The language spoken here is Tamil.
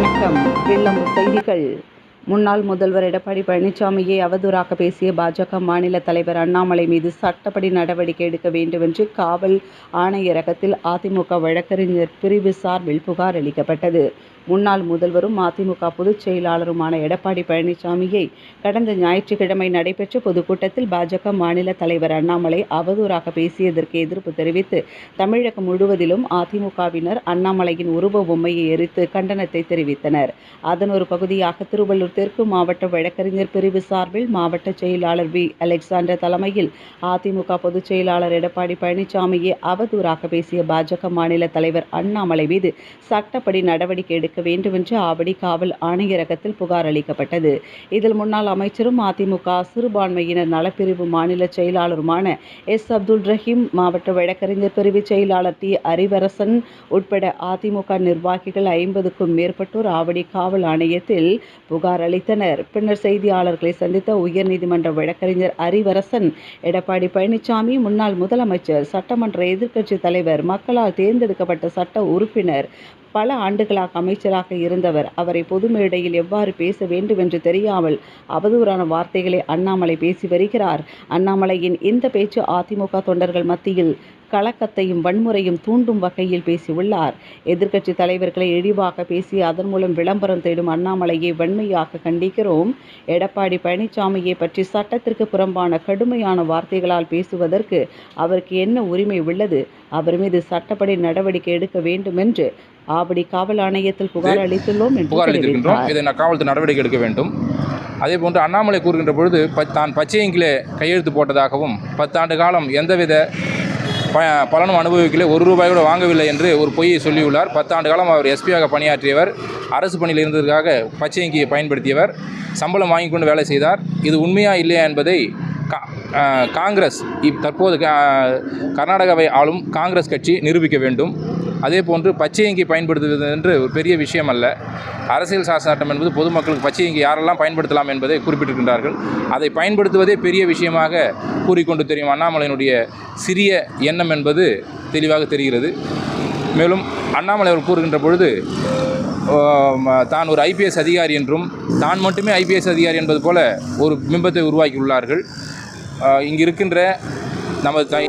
வணக்கம். வெள்ளம் செய்திகள். முன்னாள் முதல்வர் எடப்பாடி பழனிசாமியை அவதூறாக பேசிய பாஜக மாநில தலைவர் அண்ணாமலை மீது சட்டப்படி நடவடிக்கை எடுக்க வேண்டும் என்று காவல் ஆணையரகத்தில் அதிமுக வழக்கறிஞர் பிரிவு சார்பில் புகார் அளிக்கப்பட்டது. முன்னாள் முதல்வரும் அதிமுக பொதுச் செயலாளருமான எடப்பாடி பழனிசாமியை கடந்த ஞாயிற்றுக்கிழமை நடைபெற்ற பொதுக்கூட்டத்தில் பாஜக மாநில தலைவர் அண்ணாமலை அவதூறாக பேசியதற்கு எதிர்ப்பு தெரிவித்து தமிழகம் முழுவதிலும் அதிமுகவினர் அண்ணாமலையின் உருவ பொம்மையை எரித்து கண்டனத்தை தெரிவித்தனர். அதன் ஒரு பகுதியாக திருவள்ளூர் தெற்கு மாவட்ட வழக்கறிஞர் பிரிவு சார்பில் மாவட்ட செயலாளர் வி. அலெக்சாண்டர் தலைமையில் அதிமுக பொதுச் செயலாளர் எடப்பாடி பழனிசாமியை அவதூறாக பேசிய பாஜக மாநில தலைவர் அண்ணாமலை மீது சட்டப்படி நடவடிக்கை எடுக்க வேண்டும் என்று ஆவடி காவல் ஆணையரகத்தில் புகார் அளிக்கப்பட்டது. இதில் முன்னாள் அமைச்சரும் அதிமுக சிறுபான்மையினர் நலப்பிரிவு மாநில செயலாளருமான எஸ். அப்துல் ரஹீம் மாவட்ட வழக்கறிஞர் பிரிவு செயலாளர் டி. அறிவரசன் உட்பட அதிமுக நிர்வாகிகள் ஐம்பதுக்கும் மேற்பட்டோர் ஆவடி காவல் ஆணையத்தில் புகார் அளித்தனர். பின்னர் செய்தியாளர்களை சந்தித்த உயர்நீதிமன்ற வழக்கறிஞர் அறிவரசன் எடப்பாடி பழனிசாமி முன்னாள் முதலமைச்சர் சட்டமன்ற எதிர்க்கட்சி தலைவர் மக்களால் தேர்ந்தெடுக்கப்பட்ட சட்ட உறுப்பினர் பல ஆண்டுகளாக அமைச்சர் அமைச்சராக இருந்தவர். அவரை பொது மேடையில் எவ்வாறு பேச வேண்டும் என்று தெரியாமல் அவதூறான வார்த்தைகளை அண்ணாமலை பேசி வருகிறார். அண்ணாமலையின் இந்த பேச்சு அதிமுக தொண்டர்கள் மத்தியில் கலக்கத்தையும் வன்முறையும் தூண்டும் வகையில் பேசியுள்ளார். எதிர்க்கட்சி தலைவர்களை இழிவாக பேசி அதன் மூலம் விளம்பரம் தேடும் அண்ணாமலையை வன்மையாக கண்டிக்கிறோம். எடப்பாடி பழனிசாமியை பற்றி சட்டத்திற்கு புறம்பான கடுமையான வார்த்தைகளால் பேசுவதற்கு அவருக்கு என்ன உரிமை உள்ளது? அவர் மீது சட்டப்படி நடவடிக்கை எடுக்க வேண்டும் என்று ஆவடி காவல் ஆணையத்தில் புகார் அளித்துள்ளோம் என்று புகார் அளித்திருக்கின்றோம். இதை காவல்துறை நடவடிக்கை எடுக்க வேண்டும். அதே போன்று அண்ணாமலை கூறுகின்ற பொழுது தான் பச்சையங்கிலே கையெழுத்து போட்டதாகவும் பத்தாண்டு காலம் எந்தவித ப பலனும் அனுபவிக்கலை. ஒரு ரூபாய் கூட வாங்கவில்லை என்று ஒரு பொய்யை சொல்லியுள்ளார். பத்தாண்டு காலம் அவர் எஸ்பியாக பணியாற்றியவர். அரசு பணியில் இருந்ததற்காக பச்சையங்கியை பயன்படுத்தியவர். சம்பளம் வாங்கி கொண்டு வேலை செய்தார். இது உண்மையா இல்லையா என்பதை கா- காங்கிரஸ் இப் தற்போது கர்நாடகாவை ஆளும் காங்கிரஸ் கட்சி நிரூபிக்க வேண்டும். அதே போன்று பச்சையங்கி பயன்படுத்துவது என்று ஒரு பெரிய விஷயம் அல்ல அரசியல் சாசன சட்டம் என்பது பொதுமக்களுக்கு பச்சையங்கி யாரெல்லாம் பயன்படுத்தலாம் என்பதை குறிப்பிட்டிருக்கின்றார்கள். அதை பயன்படுத்துவதே பெரிய விஷயமாக கூறிக்கொண்டு தெரியும். அண்ணாமலையினுடைய சிறிய எண்ணம் என்பது தெளிவாக தெரிகிறது. மேலும் அண்ணாமலை அவர் கூறுகின்ற பொழுது தான் ஒரு ஐபிஎஸ் அதிகாரி என்றும் தான் மட்டுமே ஐபிஎஸ் அதிகாரி என்பது போல ஒரு பிம்பத்தை உருவாக்கியுள்ளார்கள். இங்கு இருக்கின்ற நமது